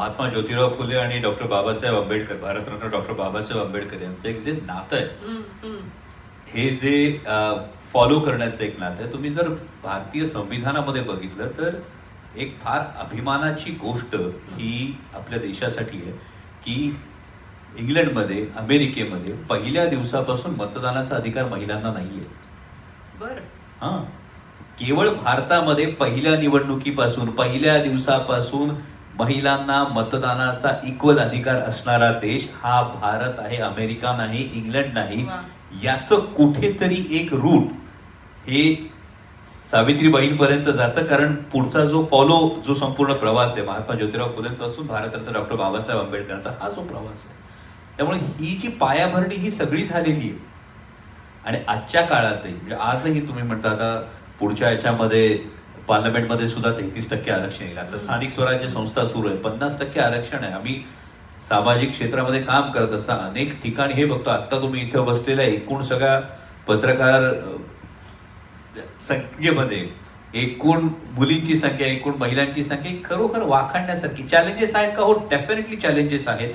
महात्मा ज्योतिराव फुले आणि doctor Babasaheb Ambedkar Bharat Ratna doctor Babasaheb Ambedkar यांचं एक जे नातं आहे. हे जे फॉलो करण्याचं एक नातं आहे. तुम्ही जर भारतीय संविधानामध्ये बघितलं तर एक फार अभिमानाची गोष्ट ही आपल्या देशासाठी आहे की इंग्लंडमध्ये अमेरिकेमध्ये पहिल्या दिवसापासून मतदानाचा अधिकार महिलांना नाहीये. बरं. हा. केवळ भारतामध्ये पहिल्या निवडणुकीपासून पहिल्या दिवसापासून महिलांना मतदानाचा इक्वल अधिकार असणारा देश हा भारत आहे अमेरिका नाही इंग्लंड नाही. याचं कुठेतरी एक रूट हे सावित्रीबाईंपर्यंत जातं. कारण पुढचा जो फॉलो जो संपूर्ण प्रवास आहे महात्मा ज्योतिराव फुलेंपासून भारतरत्न डॉक्टर बाबासाहेब आंबेडकरांचा हा जो प्रवास आहे. त्यामुळे ही जी पायाभरणी ही सगळी झालेली आहे. आणि आजच्या काळातही म्हणजे आजही तुम्ही म्हणता आता पुढच्या याच्यामध्ये पार्लमेंटमध्ये सुद्धा तेहतीस टक्के आरक्षण येईल. आता स्थानिक स्वराज्य संस्था सुरू आहे. पन्नास टक्के आरक्षण आहे. आम्ही सामाजिक क्षेत्रामध्ये काम करत असताना अनेक ठिकाणी हे बघतो आत्ता तुम्ही इथं बसलेल्या एकूण सगळ्या पत्रकार संख्येमध्ये एकूण मुलींची संख्या एकूण महिलांची संख्या खरोखर वाखाणण्यासारखी चॅलेंजेस आहेत का हो? डेफिनेटली चॅलेंजेस आहेत.